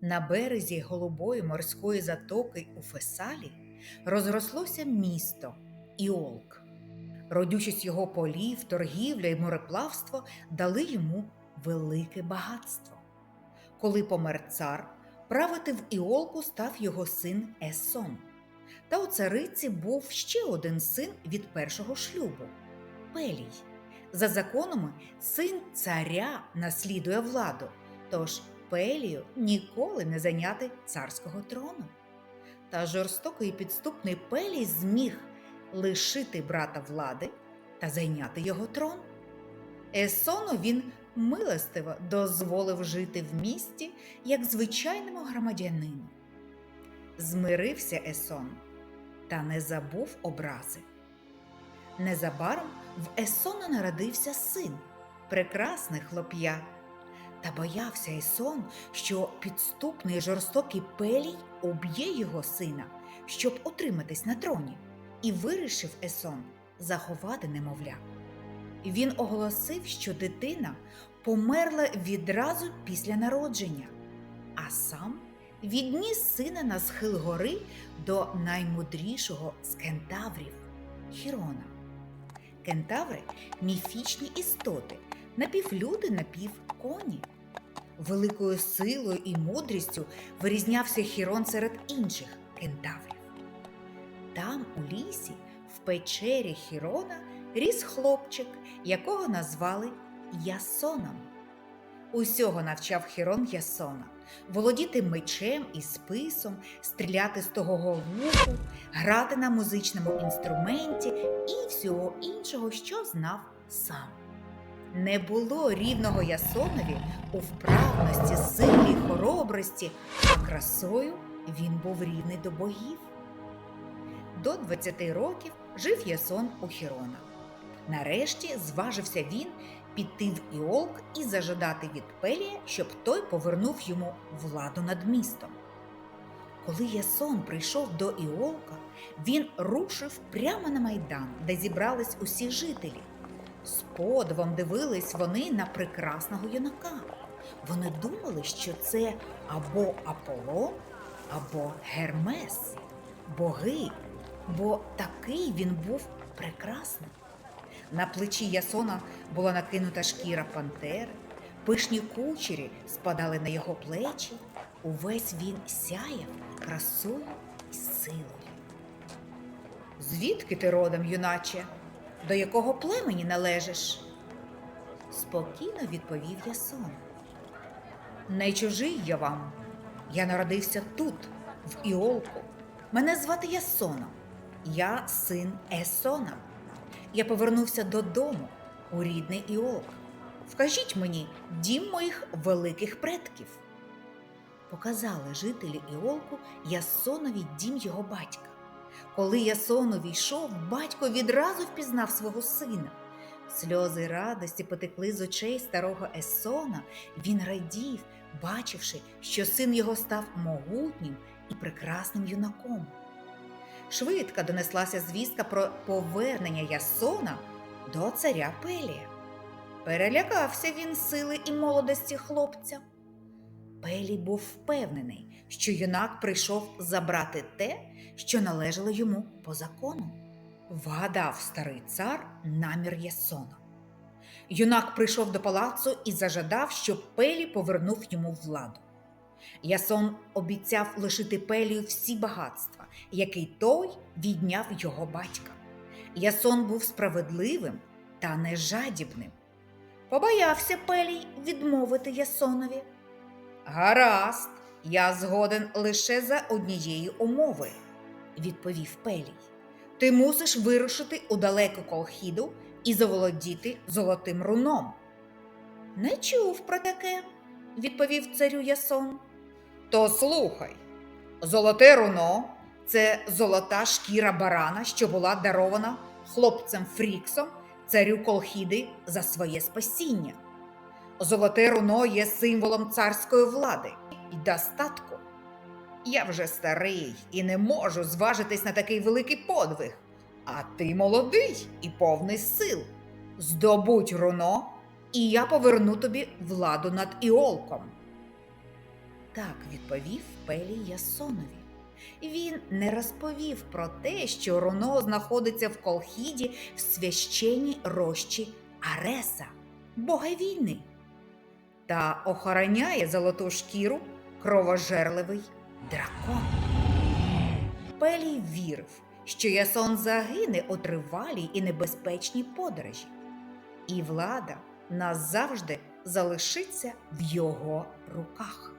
На березі голубої морської затоки у Фесалі розрослося місто Іолк. Родючість його полів, торгівля і мореплавство дали йому велике багатство. Коли помер цар, правити в Іолку став його син Есон. Та у цариці був ще один син від першого шлюбу Пелій. За законами, син царя наслідує владу, тож Пелію ніколи не зайняти царського трону. Та жорстокий і підступний Пелій зміг лишити брата влади та зайняти його трон. Есону він милостиво дозволив жити в місті як звичайному громадянину. Змирився Есон та не забув образи. Незабаром в Есона народився син, прекрасне хлоп'я. Та боявся Есон, що підступний жорстокий пелій уб'є його сина, щоб утриматись на троні, і вирішив Есон заховати немовля. Він оголосив, що дитина померла відразу після народження, а сам відніс сина на схил гори до наймудрішого з кентаврів Хірона. Кентаври міфічні істоти, напівлюди, напівконі. Великою силою і мудрістю вирізнявся Хірон серед інших кентаврів. Там, у лісі, в печері Хірона, ріс хлопчик, якого назвали Ясоном. Усього навчав Хірон Ясона володіти мечем і списом, стріляти з того луку, грати на музичному інструменті і всього іншого, що знав сам. Не було рівного Ясонові у вправності, силі хоробрості, а красою він був рівний до богів. До 20 років жив Ясон у Хірона. Нарешті зважився він піти в Іолк і зажадати від Пелія, щоб той повернув йому владу над містом. Коли Ясон прийшов до Іолка, він рушив прямо на майдан, де зібрались усі жителі. З подивом дивились вони на прекрасного юнака. Вони думали, що це або Аполлон, або Гермес, боги, бо такий він був прекрасний. На плечі Ясона була накинута шкіра пантери, пишні кучері спадали на його плечі. Увесь він сяяв красою і силою. Звідки ти родом, юначе? До якого племені належиш? Спокійно відповів Ясон. Не чужий я вам. Я народився тут, в Іолку. Мене звати Ясоном. Я син Есона. Я повернувся додому у рідний Іолк. Вкажіть мені дім моїх великих предків. Показали жителі Іолку Ясонові дім його батька. Коли Ясон увійшов, батько відразу впізнав свого сина. Сльози радості потекли з очей старого Есона. Він радів, бачивши, що син його став могутнім і прекрасним юнаком. Швидко донеслася звістка про повернення Ясона до царя Пелія. Перелякався він сили і молодості хлопця. Пелій був впевнений, що юнак прийшов забрати те, що належало йому по закону. Вгадав старий цар намір Ясона. Юнак прийшов до палацу і зажадав, щоб Пелі повернув йому владу. Ясон обіцяв лишити Пелію всі багатства, який той відняв його батька. Ясон був справедливим та не жадібним. Побоявся Пелій відмовити Ясонові. Гаразд, я згоден лише за однієї умови, відповів Пелій. Ти мусиш вирушити у далеку колхіду і заволодіти золотим руном. Не чув про таке, відповів царю Ясон. То слухай, золоте руно це золота шкіра барана, що була дарована хлопцем Фріксом, царю Колхіди за своє спасіння. Золоте руно є символом царської влади і достатку. Я вже старий і не можу зважитись на такий великий подвиг. А ти молодий і повний сил. Здобудь руно, і я поверну тобі владу над Іолком. Так відповів Пелій Ясонові. Він не розповів про те, що Руно знаходиться в Колхіді в священній рощі Ареса, бога війни, та охороняє золоту шкіру кровожерливий дракон. Пелій вірив, що Ясон загине у тривалій і небезпечній подорожі, і влада назавжди залишиться в його руках.